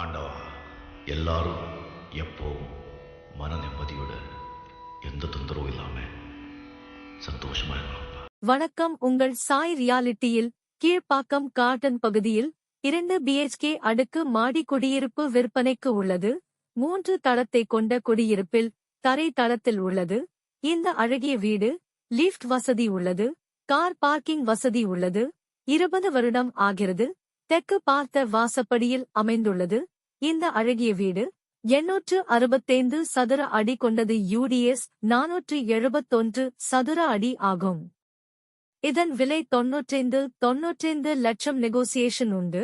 ஆண்டவா எல்லாரும் எப்போவும் மன நிம்மதியோட எந்த தொந்தரவும் இல்லாம சந்தோஷமா இருக்கலாம் வணக்கம். உங்கள் சாய் ரியாலிட்டியில் கீழ்ப்பாக்கம் கார்டன் பகுதியில் இரண்டு பிஹெச்கே அடுக்கு மாடி குடியிருப்பு விற்பனைக்கு உள்ளது. மூன்று தளத்தை கொண்ட குடியிருப்பில் தரை தளத்தில் உள்ளது. இந்த அழகிய வீடு லிஃப்ட் வசதி உள்ளது. கார் பார்க்கிங் வசதி உள்ளது. இருபது வருடம் ஆகிறது. தெற்கு பார்த்த வாசப்படியில் அமைந்துள்ளது. இந்த அழகிய வீடு எண்ணூற்று அறுபத்தைந்து சதுர அடி கொண்டது யூடிஎஸ் நானூற்று எழுபத்தொன்று சதுர அடி ஆகும். இதன் விலை தொன்னூற்றைந்து தொன்னூற்றைந்து லட்சம் நெகோசியேஷன் உண்டு.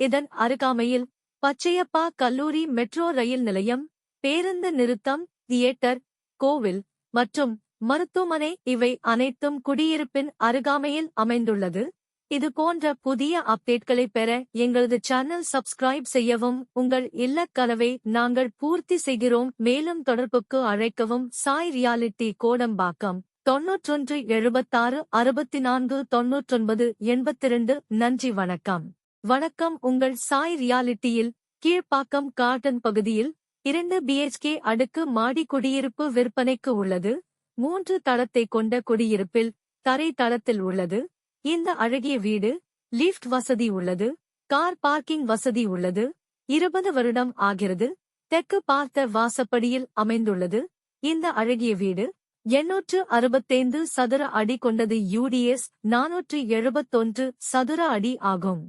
இதன் அருகாமையில் பச்சையப்பா கல்லூரி மெட்ரோ ரயில் நிலையம் பேருந்து நிறுத்தம் தியேட்டர் கோவில் மற்றும் மருத்துவமனை இவை அனைத்தும் குடியிருப்பின் அருகாமையில் அமைந்துள்ளது. இது போன்ற புதிய அப்டேட்களை பெற எங்களது சேனல் சப்ஸ்கிரைப் செய்யவும் உங்கள் இல்லக் கனவை நாங்கள் பூர்த்தி செய்கிறோம். மேலும் தொடர்புக்கு அழைக்கவும். சாய் ரியாலிட்டி கோடம்பாக்கம் தொன்னூற்றொன்று எழுபத்தாறு அறுபத்தி நான்கு தொன்னூற்றொன்பது எண்பத்திரண்டு. நன்றி வணக்கம். வணக்கம் உங்கள் சாய் ரியாலிட்டியில் கீழ்ப்பாக்கம் கார்டன் பகுதியில் இரண்டு பிஎச்கே அடுக்கு மாடி குடியிருப்பு விற்பனைக்கு உள்ளது. மூன்று தளத்தை கொண்ட குடியிருப்பில் தரை தளத்தில் உள்ளது. இந்த அழகிய வீடு லிஃப்ட் வசதி உள்ளது கார் பார்க்கிங் வசதி உள்ளது இருபது வருடம் ஆகிறது தெற்கு பார்த்த வாசப்படியில் அமைந்துள்ளது. இந்த அழகிய வீடு எண்ணூற்று அறுபத்தைந்து சதுர அடி கொண்டது யூடிஎஸ் நானூற்று எழுபத்தொன்று சதுர அடி ஆகும்.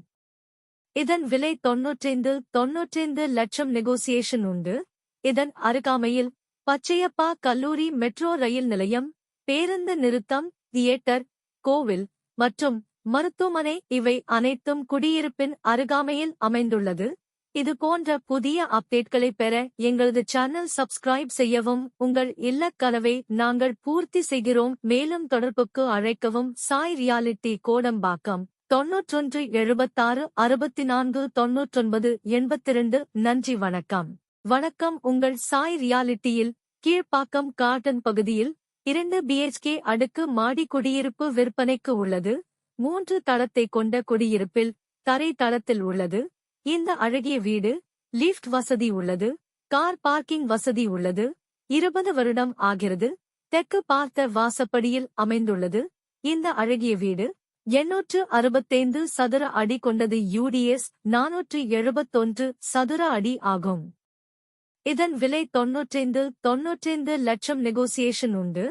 இதன் விலை தொன்னூற்றைந்து தொன்னூற்றைந்து லட்சம் நெகோசியேஷன் உண்டு. இதன் அருகாமையில் பச்சையப்பா கல்லூரி மெட்ரோ ரயில் நிலையம் பேருந்து நிறுத்தம் தியேட்டர் கோவில் மற்றும் மருத்துவமனை இவை அனைத்தும் குடியிருப்பின் அருகாமையில் அமைந்துள்ளது. இது போன்ற புதிய அப்டேட்களை பெற எங்களது சேனல் சப்ஸ்கிரைப் செய்யவும் உங்கள் இல்ல கனவை நாங்கள் பூர்த்தி செய்கிறோம். மேலும் தொடர்புக்கு அழைக்கவும். சாய் ரியாலிட்டி கோடம்பாக்கம் தொன்னூற்றொன்று எழுபத்தாறு அறுபத்தி நான்கு தொன்னூற்றொன்பது எண்பத்திரண்டு. நன்றி வணக்கம். வணக்கம் உங்கள் சாய் ரியாலிட்டியில் கீழ்ப்பாக்கம் கார்டன் பகுதியில் இரண்டு பிஎச்கே அடுக்கு மாடி குடியிருப்பு விற்பனைக்கு உள்ளது. மூன்று தளத்தை கொண்ட குடியிருப்பில் தரை தளத்தில் உள்ளது. இந்த அழகிய வீடு லிஃப்ட் வசதி உள்ளது. கார் பார்க்கிங் வசதி உள்ளது. இருபது வருடம் ஆகிறது. தெற்கு பார்த்த வாசப்படியில் அமைந்துள்ளது. இந்த அழகிய வீடு எண்ணூற்று அறுபத்தைந்து சதுர அடி கொண்டது யூடிஎஸ் நானூற்று எழுபத்தொன்று சதுர அடி ஆகும். இதன் விலை தொன்னூற்றைந்து தொன்னூற்றைந்து லட்சம் நெகோசியேஷன் உண்டு.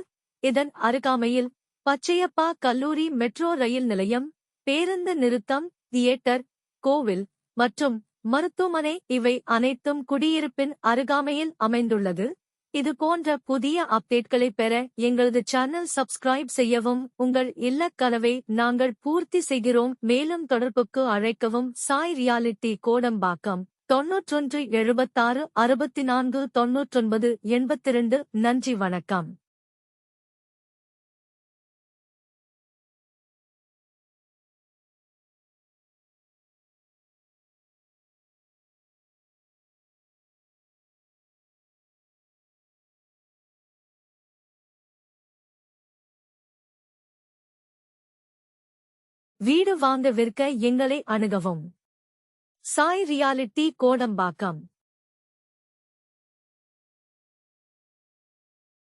இதன் அருகாமையில் பச்சையப்பா கல்லூரி மெட்ரோ ரயில் நிலையம் பேருந்து நிறுத்தம் தியேட்டர் கோவில் மற்றும் மருத்துவமனை இவை அனைத்தும் குடியிருப்பின் அருகாமையில் அமைந்துள்ளது. இது போன்ற புதிய அப்டேட்களை பெற எங்களது சேனல் சப்ஸ்கிரைப் செய்யவும் உங்கள் இல்லக் கனவை நாங்கள் பூர்த்தி செய்கிறோம். மேலும் தொடர்புக்கு அழைக்கவும் சாய் ரியாலிட்டி கோடம்பாக்கம். தொன்னூற்றொன்று எழுபத்தாறு அறுபத்தி நான்கு தொன்னூற்றொன்பது எண்பத்திரண்டு நன்றி வணக்கம். வீடு வாங்க விற்க எங்களை அணுகவும். சாய் ரியாலிட்டி கோடம்பாக்கம்